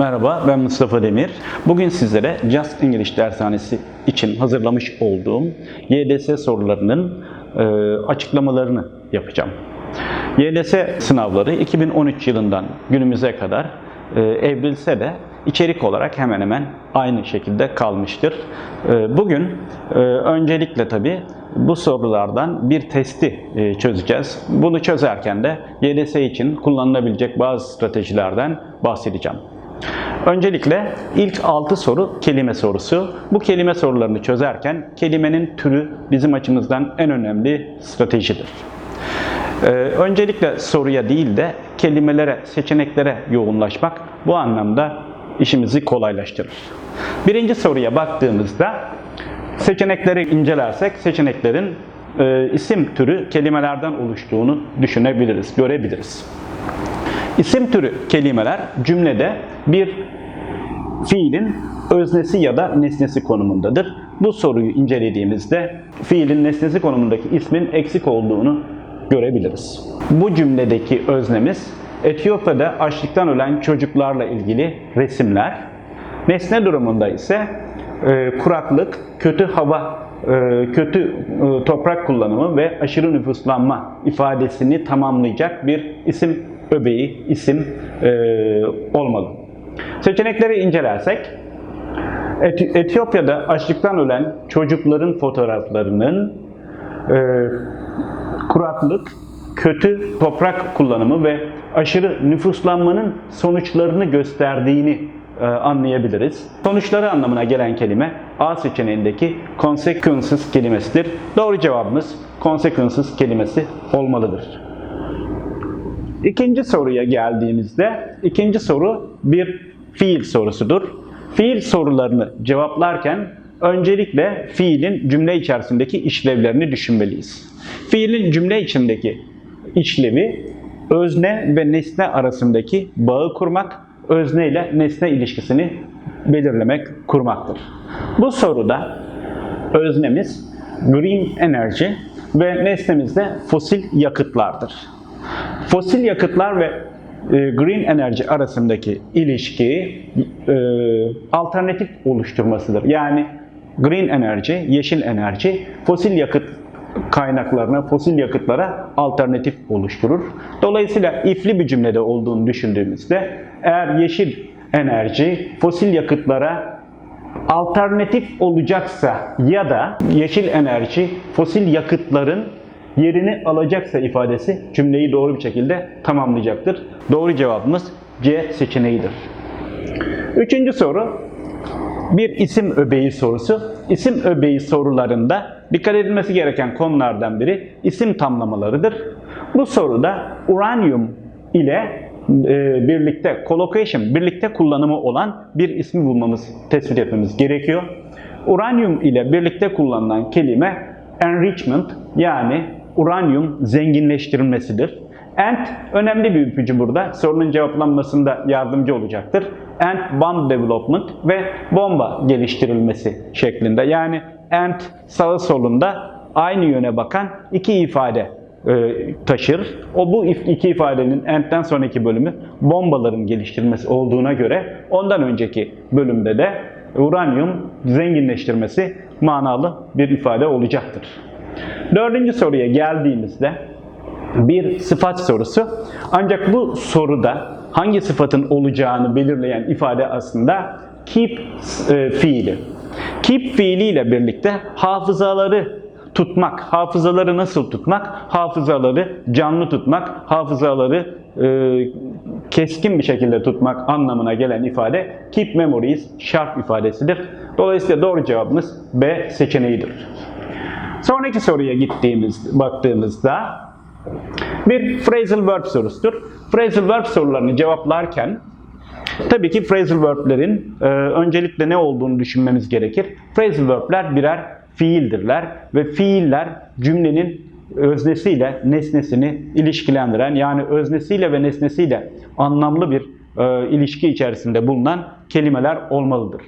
Merhaba, ben Mustafa Demir. Bugün sizlere Just English dershanesi için hazırlamış olduğum YDS sorularının e, açıklamalarını yapacağım. YDS sınavları 2013 yılından günümüze kadar e, evrilse de içerik olarak hemen hemen aynı şekilde kalmıştır. E, bugün e, öncelikle tabii bu sorulardan bir testi e, çözeceğiz. Bunu çözerken de YDS için kullanılabilecek bazı stratejilerden bahsedeceğim. Öncelikle ilk 6 soru kelime sorusu. Bu kelime sorularını çözerken kelimenin türü bizim açımızdan en önemli stratejidir. Ee, öncelikle soruya değil de kelimelere, seçeneklere yoğunlaşmak bu anlamda işimizi kolaylaştırır. Birinci soruya baktığımızda seçenekleri incelersek seçeneklerin e, isim türü kelimelerden oluştuğunu düşünebiliriz, görebiliriz. İsim türü kelimeler cümlede bir fiilin öznesi ya da nesnesi konumundadır. Bu soruyu incelediğimizde fiilin nesnesi konumundaki ismin eksik olduğunu görebiliriz. Bu cümledeki öznemiz Etiyopya'da açlıktan ölen çocuklarla ilgili resimler. Nesne durumunda ise e, kuraklık, kötü hava, e, kötü e, toprak kullanımı ve aşırı nüfuslanma ifadesini tamamlayacak bir isim öbeği, isim e, olmalı. Seçenekleri incelersek, Eti- Etiyopya'da açlıktan ölen çocukların fotoğraflarının e, kuraklık, kötü toprak kullanımı ve aşırı nüfuslanmanın sonuçlarını gösterdiğini e, anlayabiliriz. Sonuçları anlamına gelen kelime A seçeneğindeki consequences kelimesidir. Doğru cevabımız consequences kelimesi olmalıdır. İkinci soruya geldiğimizde, ikinci soru bir fiil sorusudur. Fiil sorularını cevaplarken öncelikle fiilin cümle içerisindeki işlevlerini düşünmeliyiz. Fiilin cümle içindeki işlevi özne ve nesne arasındaki bağı kurmak, özne ile nesne ilişkisini belirlemek, kurmaktır. Bu soruda öznemiz green energy ve nesnemiz de fosil yakıtlardır. Fosil yakıtlar ve green enerji arasındaki ilişki e, alternatif oluşturmasıdır. Yani green enerji, yeşil enerji fosil yakıt kaynaklarına, fosil yakıtlara alternatif oluşturur. Dolayısıyla ifli bir cümlede olduğunu düşündüğümüzde eğer yeşil enerji fosil yakıtlara alternatif olacaksa ya da yeşil enerji fosil yakıtların yerini alacaksa ifadesi cümleyi doğru bir şekilde tamamlayacaktır. Doğru cevabımız C seçeneğidir. Üçüncü soru bir isim öbeği sorusu. İsim öbeği sorularında dikkat edilmesi gereken konulardan biri isim tamlamalarıdır. Bu soruda uranyum ile e, birlikte collocation, birlikte kullanımı olan bir ismi bulmamız, tespit etmemiz gerekiyor. Uranyum ile birlikte kullanılan kelime enrichment yani uranyum zenginleştirilmesidir. And önemli bir ipucu burada. Sorunun cevaplanmasında yardımcı olacaktır. And bomb development ve bomba geliştirilmesi şeklinde. Yani and sağı solunda aynı yöne bakan iki ifade e, taşır. O bu iki ifadenin and'den sonraki bölümü bombaların geliştirilmesi olduğuna göre ondan önceki bölümde de uranyum zenginleştirmesi manalı bir ifade olacaktır. Dördüncü soruya geldiğimizde bir sıfat sorusu. Ancak bu soruda hangi sıfatın olacağını belirleyen ifade aslında keep e, fiili. Keep fiiliyle birlikte hafızaları tutmak, hafızaları nasıl tutmak? Hafızaları canlı tutmak, hafızaları e, keskin bir şekilde tutmak anlamına gelen ifade keep memories sharp ifadesidir. Dolayısıyla doğru cevabımız B seçeneğidir. Sonraki soruya gittiğimiz baktığımızda bir phrasal verb sorusudur. Phrasal verb sorularını cevaplarken tabii ki phrasal verb'lerin e, öncelikle ne olduğunu düşünmemiz gerekir. Phrasal verb'ler birer fiildirler ve fiiller cümlenin öznesiyle nesnesini ilişkilendiren yani öznesiyle ve nesnesiyle anlamlı bir e, ilişki içerisinde bulunan kelimeler olmalıdır.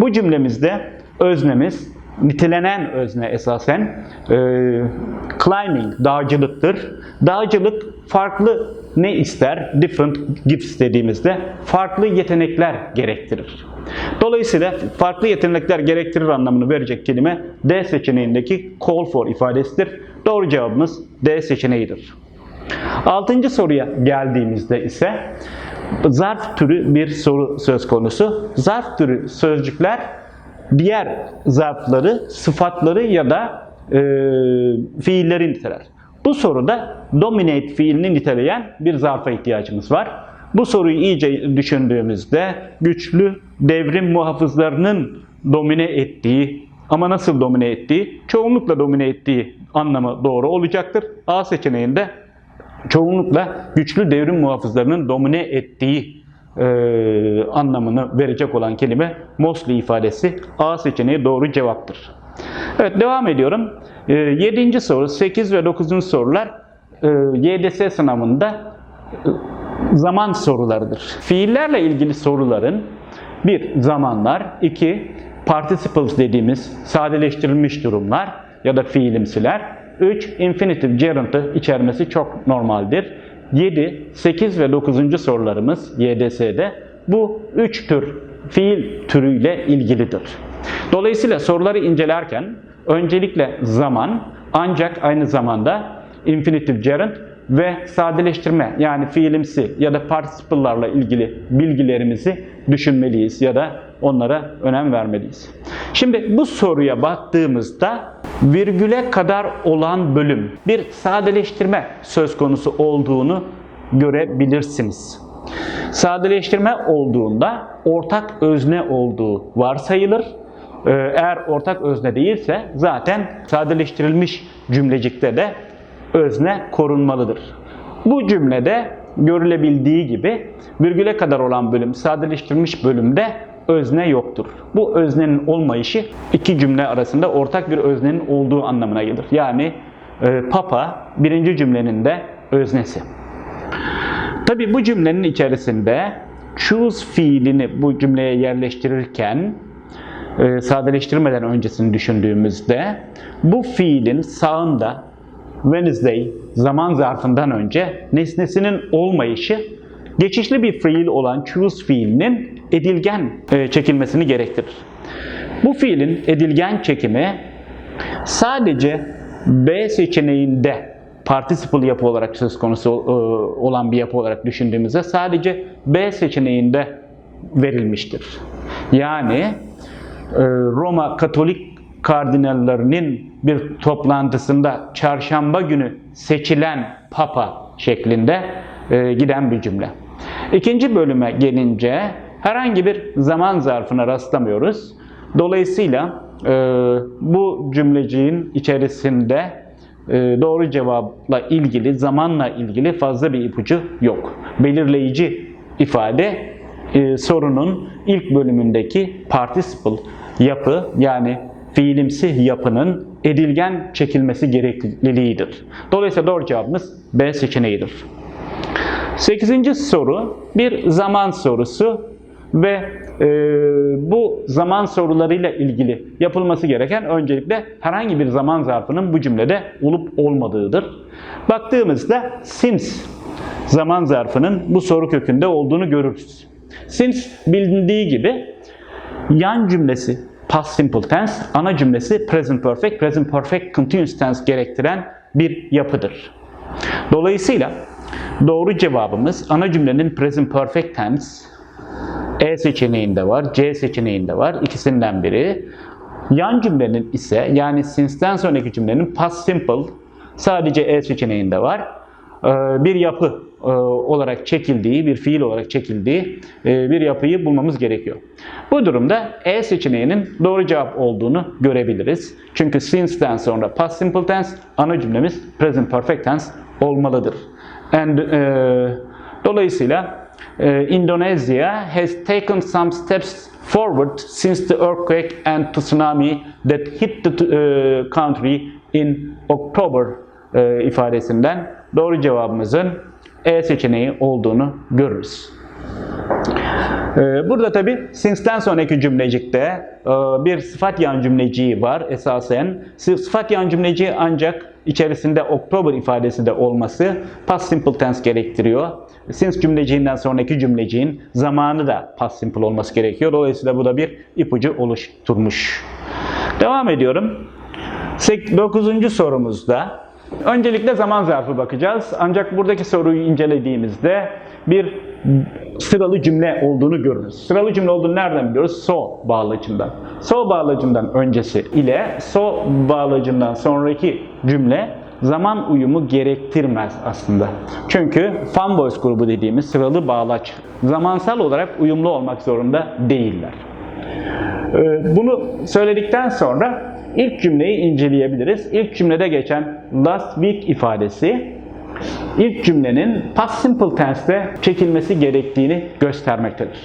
Bu cümlemizde öznemiz nitelenen özne esasen e, climbing, dağcılıktır. Dağcılık farklı ne ister? Different gifts dediğimizde farklı yetenekler gerektirir. Dolayısıyla farklı yetenekler gerektirir anlamını verecek kelime D seçeneğindeki call for ifadesidir. Doğru cevabımız D seçeneğidir. Altıncı soruya geldiğimizde ise zarf türü bir soru söz konusu. Zarf türü sözcükler diğer zarfları, sıfatları ya da e, fiilleri niteler. Bu soruda dominate fiilini niteleyen bir zarfa ihtiyacımız var. Bu soruyu iyice düşündüğümüzde güçlü devrim muhafızlarının domine ettiği ama nasıl domine ettiği, çoğunlukla domine ettiği anlamı doğru olacaktır. A seçeneğinde çoğunlukla güçlü devrim muhafızlarının domine ettiği e, anlamını verecek olan kelime mostly ifadesi A seçeneği doğru cevaptır. Evet devam ediyorum. E, 7. soru, 8 ve 9. sorular e, YDS sınavında e, zaman sorularıdır. Fiillerle ilgili soruların bir zamanlar, iki participles dediğimiz sadeleştirilmiş durumlar ya da fiilimsiler, 3 infinitive gerund'ı içermesi çok normaldir. 7, 8 ve 9. sorularımız YDS'de bu 3 tür fiil türüyle ilgilidir. Dolayısıyla soruları incelerken öncelikle zaman ancak aynı zamanda infinitive gerund ve sadeleştirme yani fiilimsi ya da participle'larla ilgili bilgilerimizi düşünmeliyiz ya da onlara önem vermeliyiz. Şimdi bu soruya baktığımızda virgüle kadar olan bölüm bir sadeleştirme söz konusu olduğunu görebilirsiniz. Sadeleştirme olduğunda ortak özne olduğu varsayılır. Ee, Eğer ortak özne değilse zaten sadeleştirilmiş cümlecikte de özne korunmalıdır. Bu cümlede görülebildiği gibi virgüle kadar olan bölüm sadeleştirilmiş bölümde özne yoktur. Bu öznenin olmayışı iki cümle arasında ortak bir öznenin olduğu anlamına gelir. Yani e, papa birinci cümlenin de öznesi. Tabi bu cümlenin içerisinde choose fiilini bu cümleye yerleştirirken e, sadeleştirmeden öncesini düşündüğümüzde bu fiilin sağında Wednesday zaman zarfından önce nesnesinin olmayışı geçişli bir fiil olan choose fiilinin edilgen e, çekilmesini gerektirir. Bu fiilin edilgen çekimi sadece B seçeneğinde participle yapı olarak söz konusu e, olan bir yapı olarak düşündüğümüzde sadece B seçeneğinde verilmiştir. Yani e, Roma Katolik kardinallerinin bir toplantısında çarşamba günü seçilen papa şeklinde giden bir cümle. İkinci bölüme gelince herhangi bir zaman zarfına rastlamıyoruz. Dolayısıyla e, bu cümleciğin içerisinde e, doğru cevapla ilgili, zamanla ilgili fazla bir ipucu yok. Belirleyici ifade e, sorunun ilk bölümündeki participle yapı yani fiilimsi yapının edilgen çekilmesi gerekliliğidir. Dolayısıyla doğru cevabımız B seçeneğidir. Sekizinci soru bir zaman sorusu ve e, bu zaman sorularıyla ilgili yapılması gereken öncelikle herhangi bir zaman zarfının bu cümlede olup olmadığıdır. Baktığımızda since zaman zarfının bu soru kökünde olduğunu görürüz. Since bilindiği gibi yan cümlesi past simple tense, ana cümlesi present perfect, present perfect continuous tense gerektiren bir yapıdır. Dolayısıyla doğru cevabımız ana cümlenin present perfect tense E seçeneğinde var, C seçeneğinde var. ikisinden biri. Yan cümlenin ise yani since'den sonraki cümlenin past simple sadece E seçeneğinde var. Ee, Bir yapı e, olarak çekildiği, bir fiil olarak çekildiği e, bir yapıyı bulmamız gerekiyor. Bu durumda E seçeneğinin doğru cevap olduğunu görebiliriz. Çünkü since'den sonra past simple tense, ana cümlemiz present perfect tense olmalıdır. And, e, dolayısıyla e, Indonesia has taken some steps forward since the earthquake and tsunami that hit the e, country in October e, ifadesinden doğru cevabımızın E seçeneği olduğunu görürüz. Ee, Burada tabi since'ten sonraki cümlecikte e, bir sıfat yan cümleciği var esasen. Sı- Sıfat yan cümleciği ancak içerisinde October ifadesi de olması past simple tense gerektiriyor. Since cümleciğinden sonraki cümleciğin zamanı da past simple olması gerekiyor. Dolayısıyla bu da bir ipucu oluşturmuş. Devam ediyorum. 9. sorumuzda öncelikle zaman zarfı bakacağız. Ancak buradaki soruyu incelediğimizde bir sıralı cümle olduğunu görürüz. Sıralı cümle olduğunu nereden biliyoruz? So bağlacından. So bağlacından öncesi ile so bağlacından sonraki cümle zaman uyumu gerektirmez aslında. Çünkü fanboys grubu dediğimiz sıralı bağlaç zamansal olarak uyumlu olmak zorunda değiller. Ee, Bunu söyledikten sonra ilk cümleyi inceleyebiliriz. İlk cümlede geçen last week ifadesi ilk cümlenin past simple tense'te çekilmesi gerektiğini göstermektedir.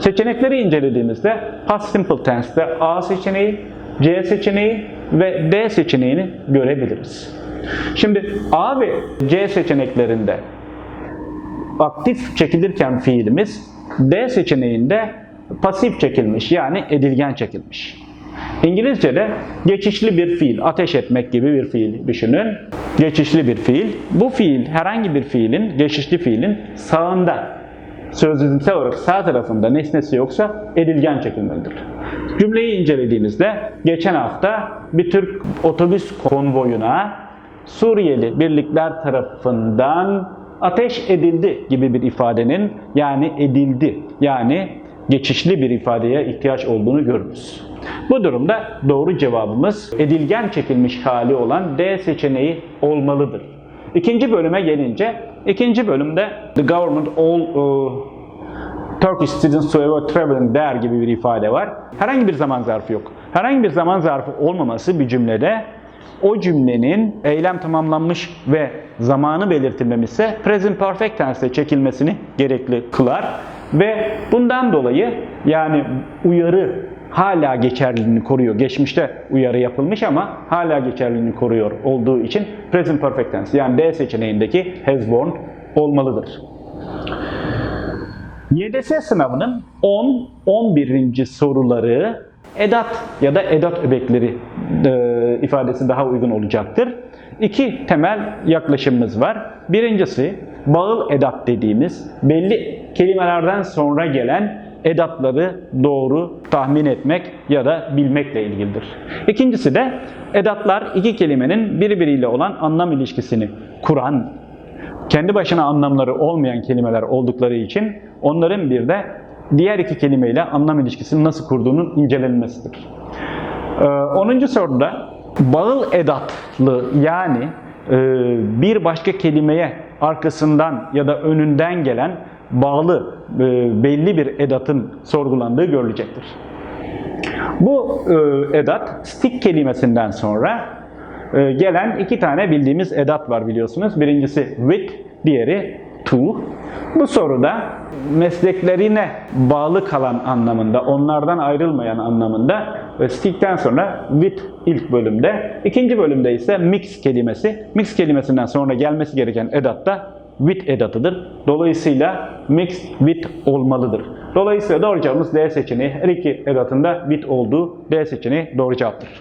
Seçenekleri incelediğimizde past simple tense'te A seçeneği, C seçeneği ve D seçeneğini görebiliriz. Şimdi A ve C seçeneklerinde aktif çekilirken fiilimiz D seçeneğinde pasif çekilmiş yani edilgen çekilmiş. İngilizce'de geçişli bir fiil, ateş etmek gibi bir fiil düşünün. Geçişli bir fiil. Bu fiil herhangi bir fiilin, geçişli fiilin sağında, sözlüsel olarak sağ tarafında nesnesi yoksa edilgen çekilmelidir. Cümleyi incelediğimizde geçen hafta bir Türk otobüs konvoyuna Suriyeli birlikler tarafından ateş edildi gibi bir ifadenin yani edildi yani geçişli bir ifadeye ihtiyaç olduğunu görürüz. Bu durumda doğru cevabımız edilgen çekilmiş hali olan D seçeneği olmalıdır. İkinci bölüme gelince, ikinci bölümde the government all uh, Turkish students to avoid traveling there gibi bir ifade var. Herhangi bir zaman zarfı yok. Herhangi bir zaman zarfı olmaması bir cümlede o cümlenin eylem tamamlanmış ve zamanı belirtilmemişse present perfect tense'e çekilmesini gerekli kılar. Ve bundan dolayı yani uyarı hala geçerliliğini koruyor. Geçmişte uyarı yapılmış ama hala geçerliliğini koruyor olduğu için present perfect tense yani D seçeneğindeki has born olmalıdır. YDS sınavının 10-11. soruları edat ya da edat öbekleri e, ifadesi daha uygun olacaktır. İki temel yaklaşımımız var. Birincisi bağıl edat dediğimiz belli kelimelerden sonra gelen edatları doğru tahmin etmek ya da bilmekle ilgilidir. İkincisi de edatlar iki kelimenin birbiriyle olan anlam ilişkisini kuran kendi başına anlamları olmayan kelimeler oldukları için onların bir de diğer iki kelimeyle anlam ilişkisini nasıl kurduğunun incelenmesidir. Ee, 10. soruda bağıl edatlı yani e, bir başka kelimeye arkasından ya da önünden gelen bağlı e, belli bir edatın sorgulandığı görülecektir. Bu e, edat stick kelimesinden sonra gelen iki tane bildiğimiz edat var biliyorsunuz. Birincisi with, diğeri to. Bu soruda mesleklerine bağlı kalan anlamında, onlardan ayrılmayan anlamında ve stick'ten sonra with ilk bölümde, ikinci bölümde ise mix kelimesi. Mix kelimesinden sonra gelmesi gereken edat da with edatıdır. Dolayısıyla mixed with olmalıdır. Dolayısıyla doğru cevabımız D seçeneği. Her iki edatında with olduğu D seçeneği doğru cevaptır.